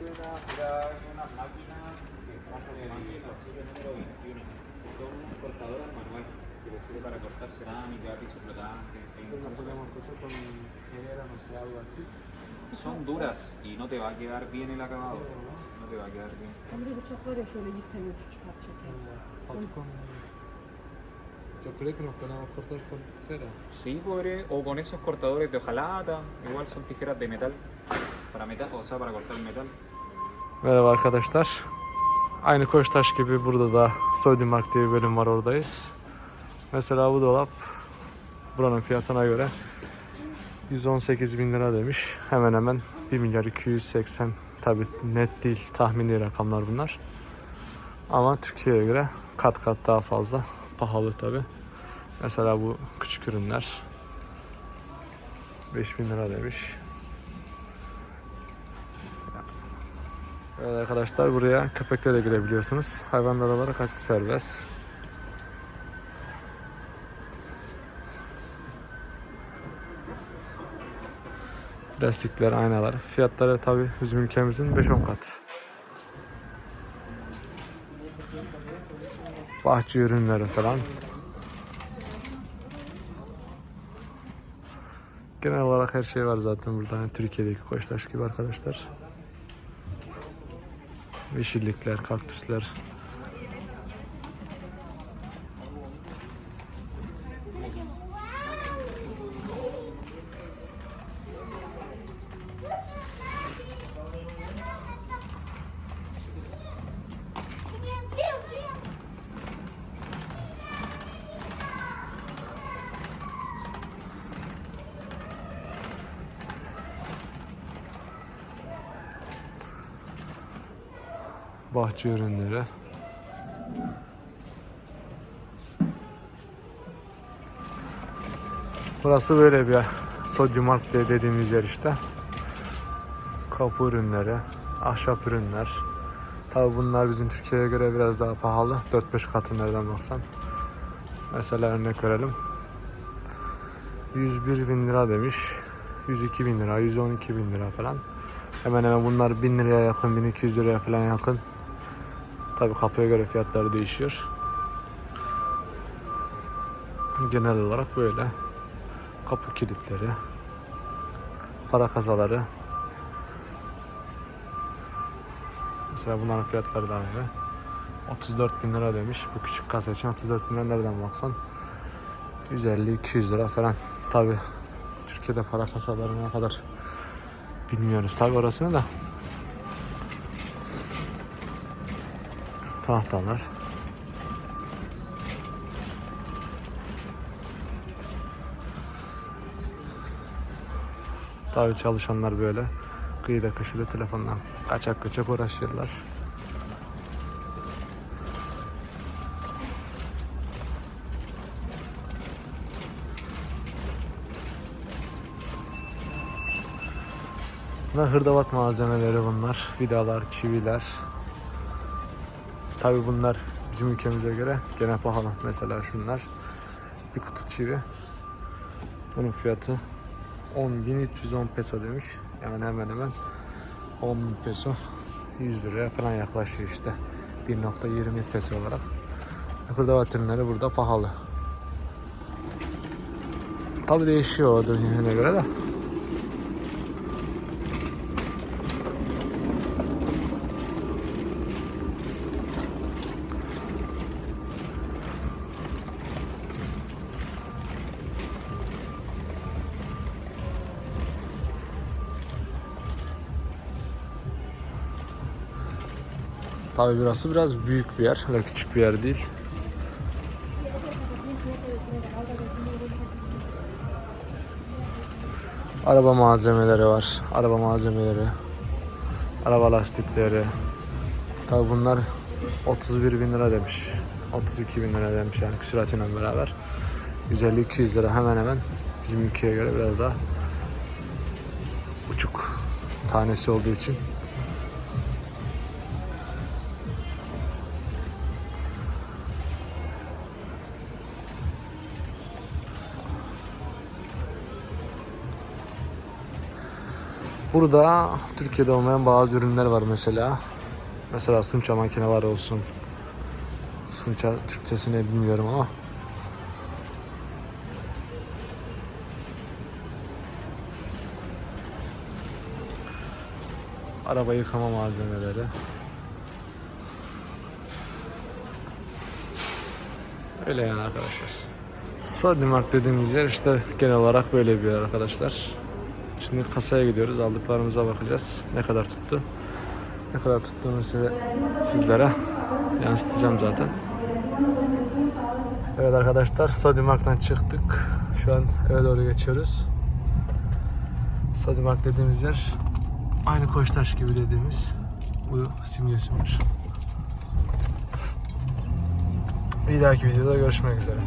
era una máquina que están en el pasillo número 21. Son cortadoras manuales que les sirve para cortar cerámica, piso flotante, nos podemos con así. Son duras y no te va a quedar bien el acabado. ¿no? Te va a quedar bien. Hamri bıçak var ya şöyle. Yo creo que nos podemos cortar con tijera. Sí, podré, o con esos cortadores de hojalata, igual son tijeras de metal, para metal, o sea, para cortar metal. Merhaba arkadaşlar. Aynı Koçtaş gibi burada da Sodimark diye bir bölüm var oradayız. Mesela bu dolap buranın fiyatına göre 118 bin lira demiş. Hemen hemen 1 milyar 280 tabi net değil tahmini rakamlar bunlar. Ama Türkiye'ye göre kat kat daha fazla pahalı tabi. Mesela bu küçük ürünler 5000 lira demiş. Evet arkadaşlar buraya köpekle de girebiliyorsunuz. Hayvanlar olarak açık serbest. Plastikler, aynalar. Fiyatları tabi bizim ülkemizin 5-10 kat. Bahçe ürünleri falan. Genel olarak her şey var zaten burada. Hani Türkiye'deki Koçtaş gibi arkadaşlar. Yeşillikler, kaktüsler. Bahçe ürünleri. Burası böyle bir yer. Sodium Mark diye dediğimiz yer işte. Kapı ürünleri, ahşap ürünler. Tabi bunlar bizim Türkiye'ye göre biraz daha pahalı. 4-5 katı nereden baksan. Mesela örnek verelim. 101 bin lira demiş. 102 bin lira, 112 bin lira falan. Hemen hemen bunlar 1000 liraya yakın, 1200 liraya falan yakın. Tabi kapıya göre fiyatları değişiyor. Genel olarak böyle. Kapı kilitleri, para kasaları. Mesela bunların fiyatları da öyle. 34 bin lira demiş bu küçük kasa için 34 bin lira nereden baksan 150-200 lira falan. Tabi Türkiye'de para kasaları ne kadar bilmiyoruz tabi orasını da. Tahtalar. Tabii çalışanlar böyle kıyıda köşede telefonla kaçak göçek uğraşıyorlar. Bunlar hırdavat malzemeleri bunlar. Vidalar, çiviler. Tabi bunlar bizim ülkemize göre gene pahalı. Mesela şunlar. Bir kutu çivi. Bunun fiyatı 10.310 peso demiş. Yani hemen hemen 10 peso 100 liraya falan yaklaşıyor işte. 1.20 peso olarak. Hırdavat ürünleri burada pahalı. Tabi değişiyor o dünyaya göre de. Tabi burası biraz büyük bir yer. Öyle küçük bir yer değil. Araba malzemeleri var. Araba malzemeleri. Araba lastikleri. Tabi bunlar 31 bin lira demiş. 32 bin lira demiş yani küsuratıyla beraber. 150-200 lira hemen hemen bizim ülkeye göre biraz daha uçuk tanesi olduğu için Burada Türkiye'de olmayan bazı ürünler var mesela. Mesela Sunça makine var olsun. Sunça Türkçesini bilmiyorum ama. Araba yıkama malzemeleri. Öyle yani arkadaşlar. Sodimark dediğimiz yer işte genel olarak böyle bir yer arkadaşlar. Şimdi kasaya gidiyoruz. Aldıklarımıza bakacağız. Ne kadar tuttu. Ne kadar tuttuğunu size, sizlere yansıtacağım zaten. Evet arkadaşlar Sodimark'tan çıktık. Şu an eve doğru geçiyoruz. Sodimark dediğimiz yer aynı Koçtaş gibi dediğimiz bu simgesiymiş. Bir dahaki videoda görüşmek üzere.